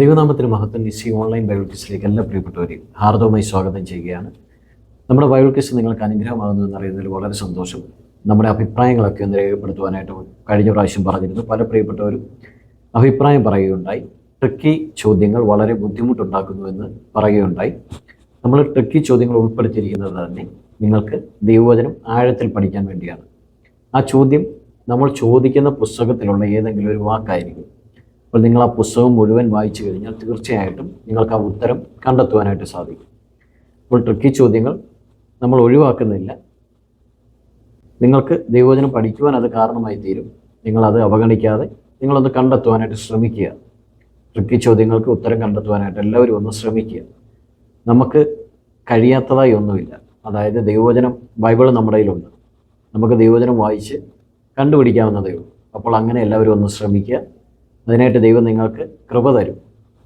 ദൈവനാമത്തിന് മഹത്വം നിശ്ചയ ഓൺലൈൻ ബൈബിൾ ക്വിസിലേക്ക് എല്ലാ പ്രിയപ്പെട്ടവരെയും ഹാർദവമായി സ്വാഗതം ചെയ്യുകയാണ്. നമ്മുടെ ബൈബിൾ ക്വിസ് നിങ്ങൾക്ക് അനുഗ്രഹമാകുന്നു എന്നറിയുന്നതിൽ വളരെ സന്തോഷം. നമ്മുടെ അഭിപ്രായങ്ങളൊക്കെ ഒന്ന് രേഖപ്പെടുത്തുവാനായിട്ട് കഴിഞ്ഞ പ്രാവശ്യം പറഞ്ഞിരുന്നു. പല പ്രിയപ്പെട്ടവരും അഭിപ്രായം പറയുകയുണ്ടായി. ട്രിക്കി ചോദ്യങ്ങൾ വളരെ ബുദ്ധിമുട്ടുണ്ടാക്കുന്നുവെന്ന് പറയുകയുണ്ടായി. നമ്മൾ ട്രിക്കി ചോദ്യങ്ങൾ ഉൾപ്പെടുത്തിയിരിക്കുന്നത് തന്നെ നിങ്ങൾക്ക് ദൈവവചനം ആഴത്തിൽ പഠിക്കാൻ വേണ്ടിയാണ്. ആ ചോദ്യം നമ്മൾ ചോദിക്കുന്ന പുസ്തകത്തിലുള്ള ഏതെങ്കിലും ഒരു വാക്കായിരിക്കും. അപ്പോൾ നിങ്ങൾ ആ പുസ്തകം മുഴുവൻ വായിച്ചു കഴിഞ്ഞാൽ തീർച്ചയായിട്ടും നിങ്ങൾക്ക് ആ ഉത്തരം കണ്ടെത്തുവാനായിട്ട് സാധിക്കും. അപ്പോൾ ട്രിക്കി ചോദ്യങ്ങൾ നമ്മൾ ഒഴിവാക്കുന്നില്ല. നിങ്ങൾക്ക് ദൈവവചനം പഠിക്കുവാൻ അത് കാരണമായി തീരും. നിങ്ങളത് അവഗണിക്കാതെ നിങ്ങളൊന്ന് കണ്ടെത്തുവാനായിട്ട് ശ്രമിക്കുക. ട്രിക്കി ചോദ്യങ്ങൾക്ക് ഉത്തരം കണ്ടെത്തുവാനായിട്ട് എല്ലാവരും ഒന്ന് ശ്രമിക്കുക. നമുക്ക് കഴിയാത്തതായി ഒന്നുമില്ല. അതായത് ദൈവവചനം ബൈബിൾ നമ്മുടെ കയ്യിലുണ്ട്. നമുക്ക് ദൈവവചനം വായിച്ച് കണ്ടുപിടിക്കാവുന്നതേ ഉള്ളൂ. അപ്പോൾ അങ്ങനെ എല്ലാവരും ഒന്ന് ശ്രമിക്കുക. അതിനായിട്ട് ദൈവം നിങ്ങൾക്ക് കൃപ തരും.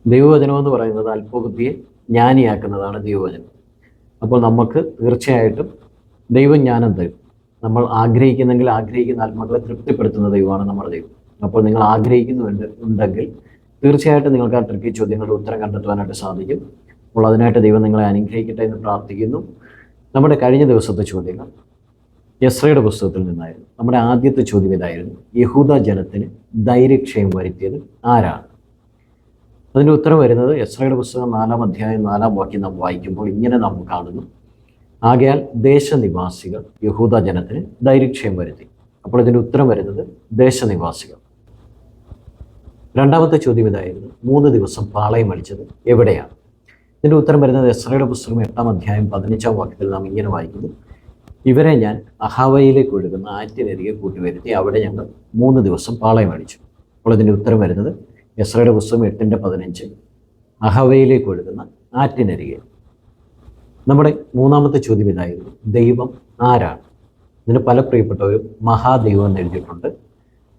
ദൈവവചനം എന്ന് പറയുന്നത് അല്പബുദ്ധിയെ ജ്ഞാനിയാക്കുന്നതാണ് ദൈവവചനം. അപ്പോൾ നമുക്ക് തീർച്ചയായിട്ടും ദൈവം ജ്ഞാനം തരും. നമ്മൾ ആഗ്രഹിക്കുന്നെങ്കിൽ ആഗ്രഹിക്കുന്ന ആത്മാക്കളെ തൃപ്തിപ്പെടുത്തുന്ന ദൈവമാണ് നമ്മുടെ ദൈവം. അപ്പോൾ നിങ്ങൾ ആഗ്രഹിക്കുന്നുണ്ട് ഉണ്ടെങ്കിൽ തീർച്ചയായിട്ടും നിങ്ങൾക്ക് ആ ട്രിക്കി ചോദ്യങ്ങളുടെ ഉത്തരം കണ്ടെത്തുവാനായിട്ട് സാധിക്കും. അപ്പോൾ അതിനായിട്ട് ദൈവം നിങ്ങളെ അനുഗ്രഹിക്കട്ടെ എന്ന് പ്രാർത്ഥിക്കുന്നു. നമ്മുടെ കഴിഞ്ഞ ദിവസത്തെ ചോദ്യങ്ങൾ. യസ്രയുടെ പുസ്തകത്തിൽ നിന്നായിരുന്നു. നമ്മുടെ ആദ്യത്തെ ചോദ്യം ഇതായിരുന്നു. യഹൂദ ജനത്തിന് ധൈര്യക്ഷയം വരുത്തിയത് ആരാണ്? അതിന്റെ ഉത്തരം വരുന്നത് യസ്രയുടെ പുസ്തകം നാലാം അധ്യായം നാലാം വാക്യം നാം വായിക്കുമ്പോൾ ഇങ്ങനെ നാം കാണുന്നു. ആകയാൽ ദേശനിവാസികൾ യഹൂദ ജനത്തിന് ധൈര്യക്ഷയം വരുത്തി. അപ്പോൾ ഇതിന്റെ ഉത്തരം വരുന്നത് ദേശനിവാസികൾ. രണ്ടാമത്തെ ചോദ്യം ഇതായിരുന്നു. മൂന്ന് ദിവസം പാളയം അടിച്ചത് എവിടെയാണ്? ഇതിന്റെ ഉത്തരം വരുന്നത് എസ്രയുടെ പുസ്തകം എട്ടാം അധ്യായം പതിനഞ്ചാം വാക്യത്തിൽ നാം ഇങ്ങനെ വായിക്കുന്നു. ഇവരെ ഞാൻ അഹാവയിലേക്ക് ഒഴുകുന്ന ആറ്റിനരികെ കൂട്ടിവരുത്തി അവിടെ ഞങ്ങൾ മൂന്ന് ദിവസം പാളയം അടിച്ചു. അപ്പോൾ ഇതിന്റെ ഉത്തരം വരുന്നത് എസ്രയുടെ പുസ്തകം എട്ടിന്റെ പതിനഞ്ച്. അഹവയിലേക്ക് ഒഴുകുന്ന ആറ്റിനരികെ. നമ്മുടെ മൂന്നാമത്തെ ചോദ്യം ഇതായിരുന്നു. ദൈവം ആരാണ്? ഇതിന് പല പ്രിയപ്പെട്ടവരും മഹാദൈവം എന്ന് എഴുതിയിട്ടുണ്ട്.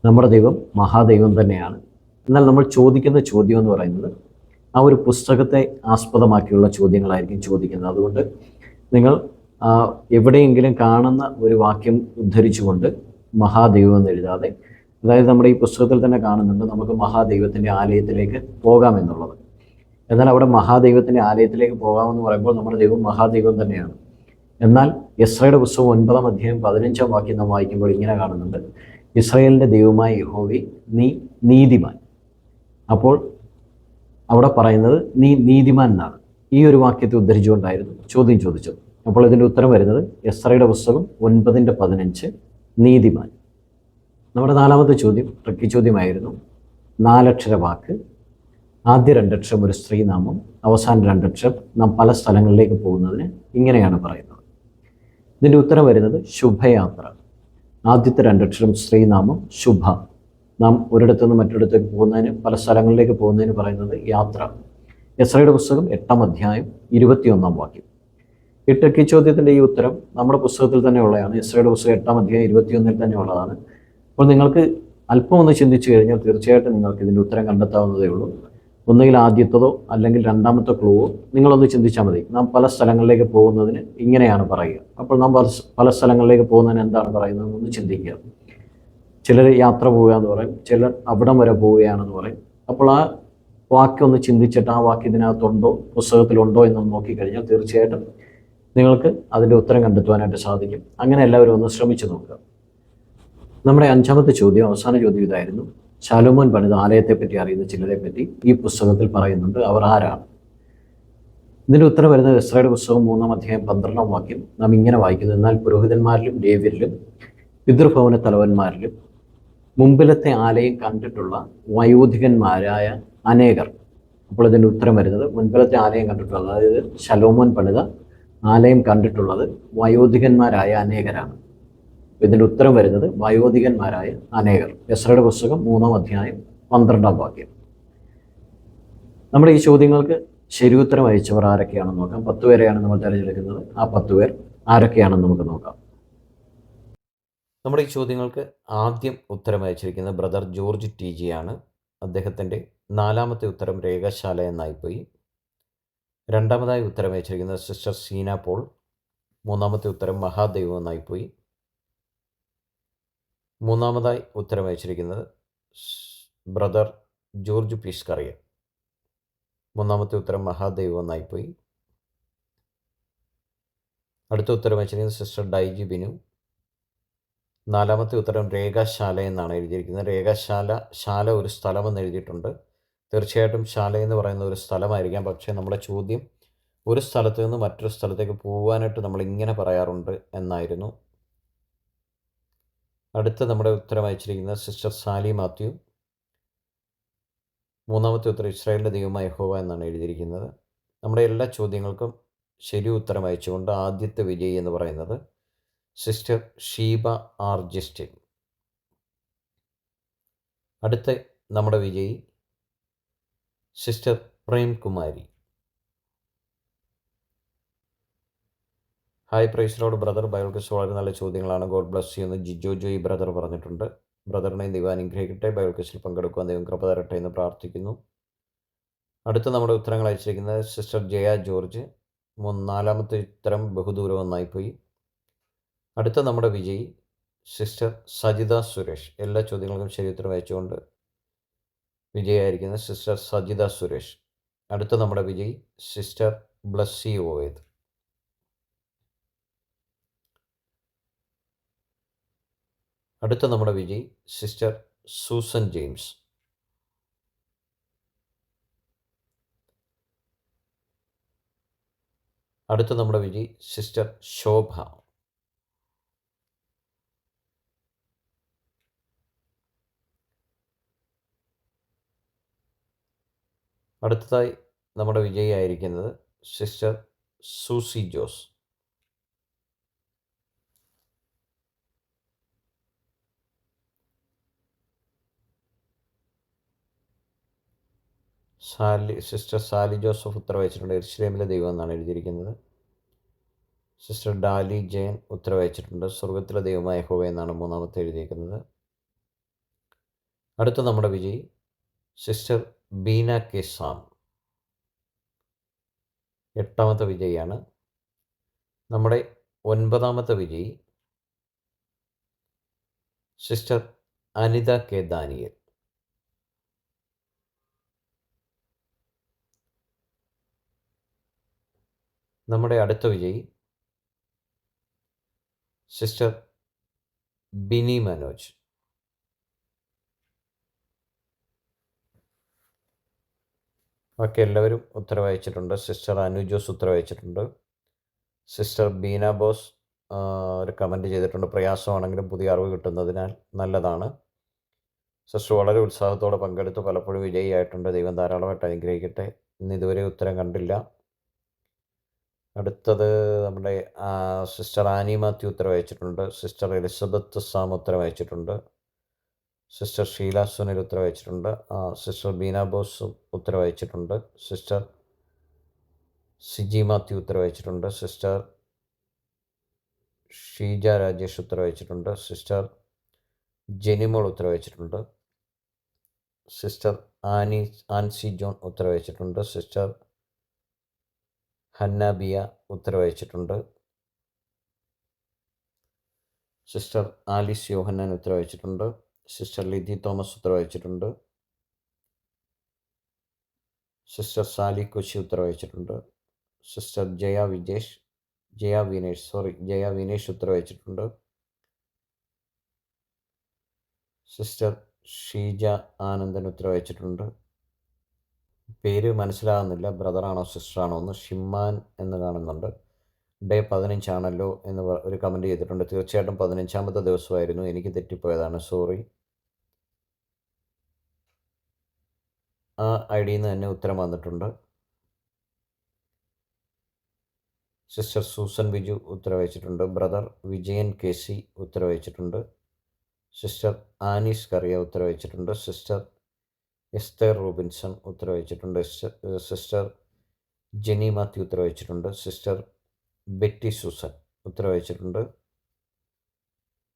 നമ്മുടെ ദൈവം മഹാദൈവം തന്നെയാണ്. എന്നാൽ നമ്മൾ ചോദിക്കുന്ന ചോദ്യം എന്ന് പറയുന്നത് ആ ഒരു പുസ്തകത്തെ ആസ്പദമാക്കിയുള്ള ചോദ്യങ്ങളായിരിക്കും ചോദിക്കുന്നത്. അതുകൊണ്ട് നിങ്ങൾ എവിടെയെങ്കിലും കാണുന്ന ഒരു വാക്യം ഉദ്ധരിച്ചുകൊണ്ട് മഹാദൈവം എന്ന് എഴുതാതെ അതായത് നമ്മുടെ ഈ പുസ്തകത്തിൽ തന്നെ കാണുന്നുണ്ട് നമുക്ക് മഹാദൈവത്തിന്റെ ആലയത്തിലേക്ക് പോകാം എന്നുള്ളത്. എന്നാൽ അവിടെ മഹാദൈവത്തിന്റെ ആലയത്തിലേക്ക് പോകാമെന്ന് പറയുമ്പോൾ നമ്മുടെ ദൈവം മഹാദൈവം തന്നെയാണ്. എന്നാൽ ഇസ്രയുടെ പുസ്തകം ഒൻപതാം അധ്യായം പതിനഞ്ചാം വാക്യം നാം വായിക്കുമ്പോൾ ഇങ്ങനെ കാണുന്നുണ്ട്. ഇസ്രയേലിന്റെ ദൈവമായ യഹോവി നീ നീതിമാൻ. അപ്പോൾ അവിടെ പറയുന്നത് നീ നീതിമാൻ എന്നാണ്. ഈ ഒരു വാക്യത്തെ ഉദ്ധരിച്ചുകൊണ്ടായിരുന്നു ചോദ്യം ചോദിച്ചത്. അപ്പോൾ ഇതിന്റെ ഉത്തരം വരുന്നത് എസ്റയുടെ പുസ്തകം ഒൻപതിന്റെ പതിനഞ്ച് നീതിമാൻ. നമ്മുടെ നാലാമത്തെ ചോദ്യം ട്രിക്കി ചോദ്യമായിരുന്നു. നാലക്ഷര വാക്ക് ആദ്യ രണ്ടക്ഷരം ഒരു സ്ത്രീനാമം അവസാന രണ്ടക്ഷരം നാം പല സ്ഥലങ്ങളിലേക്ക് പോകുന്നതിന് ഇങ്ങനെയാണ് പറയുന്നത്. ഇതിന്റെ ഉത്തരം വരുന്നത് ശുഭയാത്ര. ആദ്യത്തെ രണ്ടക്ഷരം സ്ത്രീനാമം ശുഭ. നാം ഒരിടത്തു നിന്ന് മറ്റൊരിടത്തേക്ക് പോകുന്നതിന് പല സ്ഥലങ്ങളിലേക്ക് പോകുന്നതിന് പറയുന്നത് യാത്ര. എസ്രയുടെ പുസ്തകം എട്ടാം അധ്യായം ഇരുപത്തിയൊന്നാം വാക്യം. ഈ ചോദ്യത്തിന്റെ ചോദ്യത്തിന്റെ ഈ ഉത്തരം നമ്മുടെ പുസ്തകത്തിൽ തന്നെ ഉള്ളതാണ്. ഇസ്രയുടെ പുസ്തകം എട്ടാം അധ്യായം ഇരുപത്തിയൊന്നിൽ തന്നെ ഉള്ളതാണ്. അപ്പോൾ നിങ്ങൾക്ക് അല്പം ഒന്ന് ചിന്തിച്ചു കഴിഞ്ഞാൽ തീർച്ചയായിട്ടും നിങ്ങൾക്ക് ഇതിന്റെ ഉത്തരം കണ്ടെത്താവുന്നതേ ഉള്ളൂ. ഒന്നുകിൽ ആദ്യത്തതോ അല്ലെങ്കിൽ രണ്ടാമത്തെ ക്ലൂവോ നിങ്ങളൊന്ന് ചിന്തിച്ചാൽ മതി. നാം പല സ്ഥലങ്ങളിലേക്ക് പോകുന്നതിന് ഇങ്ങനെയാണ് പറയുക. അപ്പോൾ നാം പല സ്ഥലങ്ങളിലേക്ക് പോകുന്നതിന് എന്താണ് പറയുന്നത്? ഒന്ന് ചിന്തിക്കുക. ചിലർ യാത്ര പോവുക എന്ന് പറയും. ചിലർ അവിടം വരെ പോവുകയാണെന്ന് പറയും. അപ്പോൾ ആ വാക്യം ഒന്ന് ചിന്തിച്ചിട്ട് ആ വാക്യം ഇതിനകത്തുണ്ടോ? പുസ്തകത്തിലുണ്ടോ എന്നൊന്ന് നോക്കിക്കഴിഞ്ഞാൽ തീർച്ചയായിട്ടും നിങ്ങൾക്ക് അതിന്റെ ഉത്തരം കണ്ടെത്തുവാനായിട്ട് സാധിക്കും. അങ്ങനെ എല്ലാവരും ഒന്ന് ശ്രമിച്ചു നോക്കുക. നമ്മുടെ അഞ്ചാമത്തെ ചോദ്യം അവസാന ചോദ്യം ഇതായിരുന്നു. ശാലോമോൻ പണിത ആലയത്തെപ്പറ്റി അറിയുന്ന ചിലരെ പറ്റി ഈ പുസ്തകത്തിൽ പറയുന്നുണ്ട്. അവർ ആരാണ്? ഇതിന്റെ ഉത്തരം വരുന്ന ഇസ്രയുടെ പുസ്തകം മൂന്നാം അധ്യായം പന്ത്രണ്ടാം വാക്യം. നാം ഇങ്ങനെ വായിക്കുന്നു എന്നാൽ പുരോഹിതന്മാരിലും ലേവ്യരിലും പിതൃഭവന തലവന്മാരിലും മുമ്പിലത്തെ ആലയം കണ്ടിട്ടുള്ള വയോധികന്മാരായ അനേകർ. അപ്പോൾ ഇതിന്റെ ഉത്തരം വരുന്നത് മുൻപിലത്തെ ആലയം കണ്ടിട്ടുള്ള അതായത് ശലോമോൻ പണിത ആലയം കണ്ടിട്ടുള്ളത് വയോധികന്മാരായ അനേകരാണ്. ഇതിന്റെ ഉത്തരം വരുന്നത് വയോധികന്മാരായ അനേകർ. എസ്രയുടെ പുസ്തകം മൂന്നാം അധ്യായം പന്ത്രണ്ടാം വാക്യം. നമ്മുടെ ഈ ചോദ്യങ്ങൾക്ക് ശരി ഉത്തരം അയച്ചവർ ആരൊക്കെയാണെന്ന് നോക്കാം. പത്ത് പേരെയാണ് നമ്മൾ തിരഞ്ഞെടുക്കുന്നത്. ആ പത്ത് പേർ ആരൊക്കെയാണെന്ന് നമുക്ക് നോക്കാം. നമ്മുടെ ഈ ചോദ്യങ്ങൾക്ക് ആദ്യം ഉത്തരം അയച്ചിരിക്കുന്നത് ബ്രദർ ജോർജ് ടി ജി ആണ്. അദ്ദേഹത്തിന്റെ നാലാമത്തെ ഉത്തരം രേഖശാല എന്നായിപ്പോയി. രണ്ടാമതായി ഉത്തരം വെച്ചിരിക്കുന്നത് സിസ്റ്റർ സീന പോൾ. മൂന്നാമത്തെ ഉത്തരം മഹാദൈവമെന്നായി എന്നായിപ്പോയി. മൂന്നാമതായി ഉത്തരം വെച്ചിരിക്കുന്നത് ബ്രദർ ജോർജ് പീസ്കറിയ മൂന്നാമത്തെ ഉത്തരം മഹാദൈവമെന്നായി എന്നായിപ്പോയി. അടുത്ത ഉത്തരം വെച്ചിരിക്കുന്നത് സിസ്റ്റർ ഡൈജി ബിനു. നാലാമത്തെ ഉത്തരം രേഖാശാല എന്നാണ് എഴുതിയിരിക്കുന്നത്. രേഖാശാല ശാല ഒരു സ്ഥലമെന്ന് എഴുതിയിട്ടുണ്ട്. തീർച്ചയായിട്ടും ശാല എന്ന് പറയുന്ന ഒരു സ്ഥലമായിരിക്കാം. പക്ഷേ നമ്മുടെ ചോദ്യം ഒരു സ്ഥലത്ത് നിന്ന് മറ്റൊരു സ്ഥലത്തേക്ക് പോകാനായിട്ട് നമ്മൾ ഇങ്ങനെ പറയാറുണ്ട് എന്നായിരുന്നു. അടുത്ത നമ്മുടെ ഉത്തരം അയച്ചിരിക്കുന്നത് സിസ്റ്റർ സാലി മാത്യു. മൂന്നാമത്തെ ഉത്തരം ഇസ്രായേലിന്റെ ദൈവമായ ഹോവ എന്നാണ് എഴുതിയിരിക്കുന്നത്. നമ്മുടെ എല്ലാ ചോദ്യങ്ങൾക്കും ശരി ഉത്തരം അയച്ചുകൊണ്ട് ആദ്യത്തെ വിജയി എന്ന് പറയുന്നത് സിസ്റ്റർ ഷീബ ആർ ജസ്റ്റിൻ. അടുത്ത നമ്മുടെ വിജയി സിസ്റ്റർ പ്രേംകുമാരി. ഹായ് റോഡ് ബ്രദർ ബയോൾക്കിസ് വളരെ നല്ല ചോദ്യങ്ങളാണ്. ഗോഡ് ബ്ലസ് എന്ന് ജിജോ ജോയി ബ്രദർ പറഞ്ഞിട്ടുണ്ട്. ബ്രദറിനെ ദൈവം അനുഗ്രഹിക്കട്ടെ ബയോൾക്കിസിൽ പങ്കെടുക്കുവാൻ ദൈവം കൃപ തരട്ടെ എന്ന് പ്രാർത്ഥിക്കുന്നു. അടുത്ത നമ്മുടെ ഉത്തരങ്ങൾ അയച്ചിരിക്കുന്നത് സിസ്റ്റർ ജയ ജോർജ്. നാലാമത്തെ ഉത്തരം ബഹുദൂരം ഒന്നായിപ്പോയി. അടുത്ത നമ്മുടെ വിജയി സിസ്റ്റർ സജിത സുരേഷ്. എല്ലാ ചോദ്യങ്ങൾക്കും ശരി ഉത്തരം അയച്ചുകൊണ്ട് വിജയായിരിക്കുന്നത് സിസ്റ്റർ സജിത സുരേഷ്. അടുത്ത നമ്മുടെ വിജയി സിസ്റ്റർ ബ്ലസ്സി ഓയത് അടുത്ത നമ്മുടെ വിജയ് സിസ്റ്റർ സൂസൻ ജെയിംസ്. അടുത്ത നമ്മുടെ വിജയ് സിസ്റ്റർ ശോഭ. അടുത്തതായി നമ്മുടെ വിജയിയായിരിക്കുന്നത് sister Susie Jose. Sally sister Sally Joseph ഉത്തരവഹിച്ചിട്ടുണ്ട് ഇസ്ലേമിലെ ദൈവം എന്നാണ് എഴുതിയിരിക്കുന്നത്. സിസ്റ്റർ ഡാലി ജയൻ ഉത്തരവഹിച്ചിട്ടുണ്ട് സ്വർഗത്തിലെ ദൈവമായ ഹോവ എന്നാണ് മൂന്നാമത്തെ എഴുതിയിരിക്കുന്നത്. അടുത്ത നമ്മുടെ വിജയി സിസ്റ്റർ ബീന കെ സാം എട്ടാമത്തെ വിജയിയാണ് നമ്മുടെ ഒൻപതാമത്തെ വിജയി. Sister Anitha K Daniel. നമ്മുടെ അടുത്ത വിജയി സിസ്റ്റർ ബിനി മനോജ്. ബാക്കി എല്ലാവരും ഉത്തരവയച്ചിട്ടുണ്ട്. സിസ്റ്റർ അനു ജോസ് ഉത്തരവയച്ചിട്ടുണ്ട്. സിസ്റ്റർ ബീന ബോസ് ഒരു കമന്റ് ചെയ്തിട്ടുണ്ട്. പ്രയാസമാണെങ്കിലും പുതിയ അറിവ് കിട്ടുന്നതിനാൽ നല്ലതാണ്. സിസ്റ്റർ വളരെ ഉത്സാഹത്തോടെ പങ്കെടുത്ത്. പലപ്പോഴും വിജയിയായിട്ടുണ്ട്. ദൈവം ധാരാളമായിട്ട് അനുഗ്രഹിക്കട്ടെ. ഇന്ന് ഇതുവരെ ഉത്തരം കണ്ടില്ല. അടുത്തത് നമ്മുടെ സിസ്റ്റർ ആനി മാത്യു ഉത്തരവയച്ചിട്ടുണ്ട്. സിസ്റ്റർ എലിസബത്ത് സാം ഉത്തരവയച്ചിട്ടുണ്ട്. സിസ്റ്റർ ഷീല സുനിൽ ഉത്തരവഹിച്ചിട്ടുണ്ട് സിസ്റ്റർ ബീന ബോസ് ഉത്തരവഹിച്ചിട്ടുണ്ട് സിസ്റ്റർ സിജി മാത്യു ഉത്തരവഹിച്ചിട്ടുണ്ട് സിസ്റ്റർ ഷീജ രാജേഷ് ഉത്തരവഹിച്ചിട്ടുണ്ട് സിസ്റ്റർ ജെനിമോൾ ഉത്തരവഹിച്ചിട്ടുണ്ട് സിസ്റ്റർ ആനി ആൻസി ജോൺ ഉത്തരവഹിച്ചിട്ടുണ്ട് സിസ്റ്റർ ഹന്നാബിയ ഉത്തരവഹിച്ചിട്ടുണ്ട് സിസ്റ്റർ ആലിസ് യോഹന്നാൻ ഉത്തരവയച്ചിട്ടുണ്ട്. സിസ്റ്റർ ലിതി തോമസ് ഉത്തരവഹിച്ചിട്ടുണ്ട് സിസ്റ്റർ സാലി കൊച്ചി ഉത്തരവഹിച്ചിട്ടുണ്ട് സിസ്റ്റർ ജയ വിജേഷ് ജയ വിനേഷ് സോറി ജയ വിനേഷ് ഉത്തരവഹിച്ചിട്ടുണ്ട് സിസ്റ്റർ ഷീജ ആനന്ദൻ ഉത്തരവഹിച്ചിട്ടുണ്ട് പേര് മനസ്സിലാകുന്നില്ല ബ്രദറാണോ സിസ്റ്ററാണോ എന്ന്. ഷിമ്മാൻ എന്ന് കാണുന്നുണ്ട്. ഡേ പതിനഞ്ചാണല്ലോ എന്ന് ഒരു കമന്റ് ചെയ്തിട്ടുണ്ട്. തീർച്ചയായിട്ടും പതിനഞ്ചാമത്തെ ദിവസമായിരുന്നു. എനിക്ക് തെറ്റിപ്പോയതാണ്. സോറി ആ ഐ ഡിയിൽ നിന്ന് തന്നെ ഉത്തരം വന്നിട്ടുണ്ട്. സിസ്റ്റർ സൂസൻ ബിജു ഉത്തരവയച്ചിട്ടുണ്ട്. ബ്രദർ വിജയൻ കെ സി ഉത്തരവഹിച്ചിട്ടുണ്ട് സിസ്റ്റർ ആനീസ് കറിയ ഉത്തരവഹിച്ചിട്ടുണ്ട് സിസ്റ്റർ എസ്തർ റോബിൻസൺ ഉത്തരവഹിച്ചിട്ടുണ്ട് സിസ്റ്റർ ജെനി മാത്യു ഉത്തരവഹിച്ചിട്ടുണ്ട് സിസ്റ്റർ ബെറ്റി സൂസൻ ഉത്തരവഹിച്ചിട്ടുണ്ട്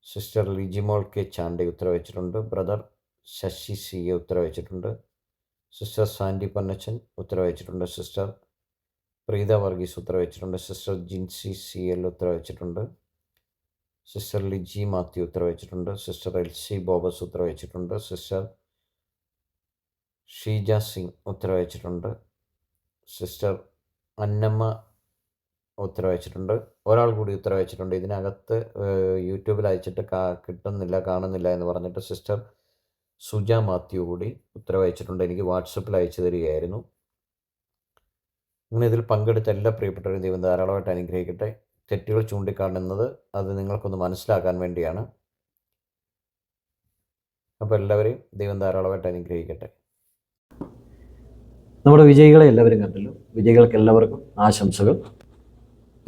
സിസ്റ്റർ ലിജിമോൾ കെ ചാണ്ടി ഉത്തരവഹിച്ചിട്ടുണ്ട് ബ്രദർ ശശി സി എ ഉത്തരവഹിച്ചിട്ടുണ്ട് സിസ്റ്റർ സാൻഡി പന്നച്ചൻ ഉത്തരവഹിച്ചിട്ടുണ്ട് സിസ്റ്റർ പ്രീത വർഗീസ് ഉത്തരവഹിച്ചിട്ടുണ്ട് സിസ്റ്റർ ജിൻസി സി എൽ ഉത്തരവഹിച്ചിട്ടുണ്ട് സിസ്റ്റർ ലിജി മാത്യു ഉത്തരവഹിച്ചിട്ടുണ്ട് സിസ്റ്റർ എൽ സി ബോബസ് ഉത്തരവഹിച്ചിട്ടുണ്ട് സിസ്റ്റർ ഷീജ സിംഗ് ഉത്തരവഹിച്ചിട്ടുണ്ട് സിസ്റ്റർ അന്നമ്മ ഉത്തരവയച്ചിട്ടുണ്ട്. ഒരാൾ കൂടി ഉത്തരവയച്ചിട്ടുണ്ട്. ഇതിനകത്ത് യൂട്യൂബിൽ അയച്ചിട്ട് കിട്ടുന്നില്ല കാണുന്നില്ല എന്ന് പറഞ്ഞിട്ട് സിസ്റ്റർ സുജ മാത്യു കൂടി ഉത്തരവയച്ചിട്ടുണ്ട്. എനിക്ക് വാട്സപ്പിൽ അയച്ചു തരികയായിരുന്നു. ഇങ്ങനെ ഇതിൽ പങ്കെടുത്ത എല്ലാ പ്രിയപ്പെട്ടവരും ദൈവം ധാരാളമായിട്ട് അനുഗ്രഹിക്കട്ടെ. തെറ്റുകൾ ചൂണ്ടിക്കാണുന്നത് അത് നിങ്ങൾക്കൊന്ന് മനസ്സിലാക്കാൻ വേണ്ടിയാണ്. അപ്പോൾ എല്ലാവരെയും ദൈവം ധാരാളമായിട്ട് അനുഗ്രഹിക്കട്ടെ. നമ്മുടെ വിജയികളെ എല്ലാവരും കണ്ടല്ലോ. വിജയികൾക്ക് എല്ലാവർക്കും ആശംസകൾ.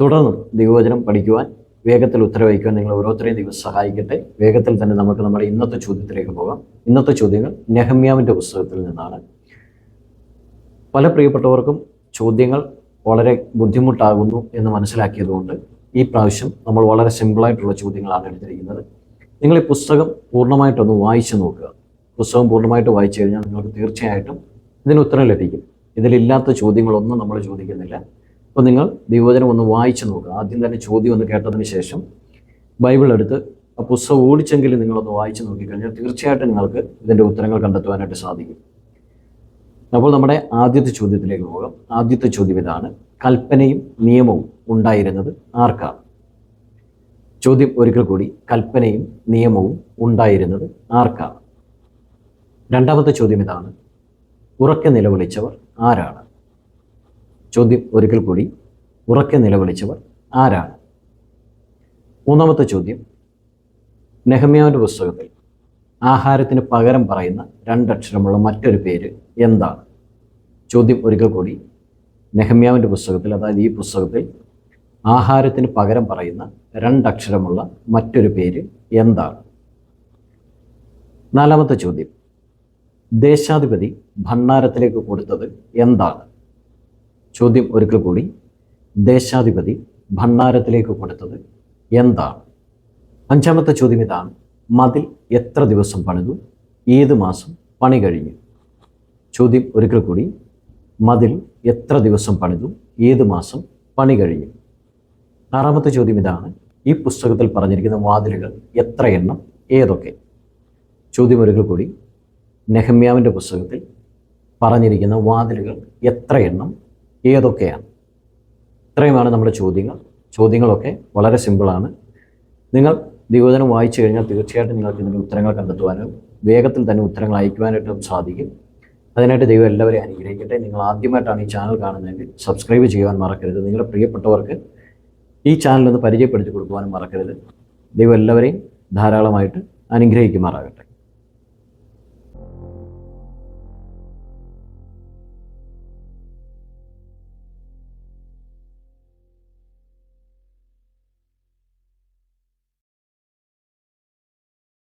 തുടർന്നും ദൈവവചനം പഠിക്കുവാൻ വേഗത്തിൽ ഉത്തരവഹിക്കുവാൻ നിങ്ങൾ ഓരോരുത്തരെയും ദൈവം സഹായിക്കട്ടെ. വേഗത്തിൽ തന്നെ നമുക്ക് നമ്മുടെ ഇന്നത്തെ ചോദ്യത്തിലേക്ക് പോകാം. ഇന്നത്തെ ചോദ്യങ്ങൾ നെഹമ്യാവിന്റെ പുസ്തകത്തിൽ നിന്നാണ്. പല പ്രിയപ്പെട്ടവർക്കും ചോദ്യങ്ങൾ വളരെ ബുദ്ധിമുട്ടാകുന്നു എന്ന് മനസ്സിലാക്കിയതുകൊണ്ട് ഈ പ്രാവശ്യം നമ്മൾ വളരെ സിമ്പിളായിട്ടുള്ള ചോദ്യങ്ങളാണ് എടുത്തിരിക്കുന്നത്. നിങ്ങൾ ഈ പുസ്തകം പൂർണമായിട്ടൊന്ന് വായിച്ചു നോക്കുക. പുസ്തകം പൂർണമായിട്ട് വായിച്ചു കഴിഞ്ഞാൽ നിങ്ങൾക്ക് തീർച്ചയായിട്ടും ഇതിന് ഉത്തരം ലഭിക്കും. ഇതിലില്ലാത്ത ചോദ്യങ്ങളൊന്നും നമ്മൾ ചോദിക്കുന്നില്ല. അപ്പോൾ നിങ്ങൾ ദൈവവചനം ഒന്ന് വായിച്ചു നോക്കുക. ആദ്യം തന്നെ ചോദ്യം ഒന്ന് കേട്ടതിന് ശേഷം ബൈബിൾ എടുത്ത് ആ പുസ്തകം ഓടിച്ചെങ്കിലും നിങ്ങളൊന്ന് വായിച്ചു നോക്കിക്കഴിഞ്ഞാൽ തീർച്ചയായിട്ടും നിങ്ങൾക്ക് ഇതിന്റെ ഉത്തരങ്ങൾ കണ്ടെത്തുവാനായിട്ട് സാധിക്കും. അപ്പോൾ നമ്മുടെ ആദ്യത്തെ ചോദ്യത്തിലേക്ക് പോകാം. ആദ്യത്തെ ചോദ്യം ഇതാണ്. കൽപ്പനയും നിയമവും ഉണ്ടായിരുന്നത് ആർക്കാണ് ചോദ്യം ഒരിക്കൽ കൂടി. കൽപ്പനയും നിയമവും ഉണ്ടായിരുന്നത് ആർക്കാണ് രണ്ടാമത്തെ ചോദ്യം ഇതാണ്. ഉറക്കെ നിലവിളിച്ചവർ ആരാണ്? ചോദ്യം ഒരിക്കൽ കൂടി. ഉറക്കെ നിലവിളിച്ചവർ ആരാണ്? മൂന്നാമത്തെ ചോദ്യം. നെഹമ്യാവിന്റെ പുസ്തകത്തിൽ ആഹാരത്തിന് പകരം പറയുന്ന രണ്ടക്ഷരമുള്ള മറ്റൊരു പേര് എന്താണ്? ചോദ്യം ഒരിക്കൽ കൂടി. നെഹമ്യാവിന്റെ പുസ്തകത്തിൽ അതായത് ഈ പുസ്തകത്തിൽ ആഹാരത്തിന് പകരം പറയുന്ന രണ്ടക്ഷരമുള്ള മറ്റൊരു പേര് എന്താണ്? നാലാമത്തെ ചോദ്യം. ദേശാധിപതി ഭണ്ഡാരത്തിലേക്ക് കൊടുത്തത് എന്താണ്? ചോദ്യം ഒരിക്കൽ കൂടി. ദേശാധിപതി ഭണ്ഡാരത്തിലേക്ക് കൊടുത്തത് എന്താണ്? അഞ്ചാമത്തെ ചോദ്യം ഇതാണ്. മതിൽ എത്ര ദിവസം പണിതു? ഏത് മാസം പണി കഴിഞ്ഞു? ചോദ്യം ഒരിക്കൽ കൂടി. മതിൽ എത്ര ദിവസം പണിതു? ഏത് മാസം പണി കഴിഞ്ഞു? ആറാമത്തെ ചോദ്യം ഇതാണ്. ഈ പുസ്തകത്തിൽ പറഞ്ഞിരിക്കുന്ന വാതിലുകൾ എത്ര എണ്ണം? ഏതൊക്കെ? ചോദ്യം ഒരിക്കൽ കൂടി. നെഹമ്യാവിന്റെ പുസ്തകത്തിൽ പറഞ്ഞിരിക്കുന്ന വാതിലുകൾ എത്ര എണ്ണം? ഏതൊക്കെയാണ്? ഇത്രയുമാണ് നമ്മുടെ ചോദ്യങ്ങൾ. ചോദ്യങ്ങളൊക്കെ വളരെ സിമ്പിളാണ്. നിങ്ങൾ ദിവോധനം വായിച്ചു കഴിഞ്ഞാൽ തീർച്ചയായിട്ടും നിങ്ങൾക്ക് ഇതിന്റെ ഉത്തരങ്ങൾ കണ്ടെത്തുവാനും വേഗത്തിൽ തന്നെ ഉത്തരങ്ങൾ അയക്കുവാനായിട്ടും സാധിക്കും. അതിനായിട്ട് ദൈവം എല്ലാവരെയും അനുഗ്രഹിക്കട്ടെ. നിങ്ങൾ ആദ്യമായിട്ടാണ് ഈ ചാനൽ കാണുന്നതെങ്കിൽ സബ്സ്ക്രൈബ് ചെയ്യുവാൻ മറക്കരുത്. നിങ്ങളുടെ പ്രിയപ്പെട്ടവർക്ക് ഈ ചാനൽ ഒന്ന് പരിചയപ്പെടുത്തി കൊടുക്കുവാനും മറക്കരുത്. ദൈവം എല്ലാവരെയും ധാരാളമായിട്ട് അനുഗ്രഹിക്കുമാറാകട്ടെ.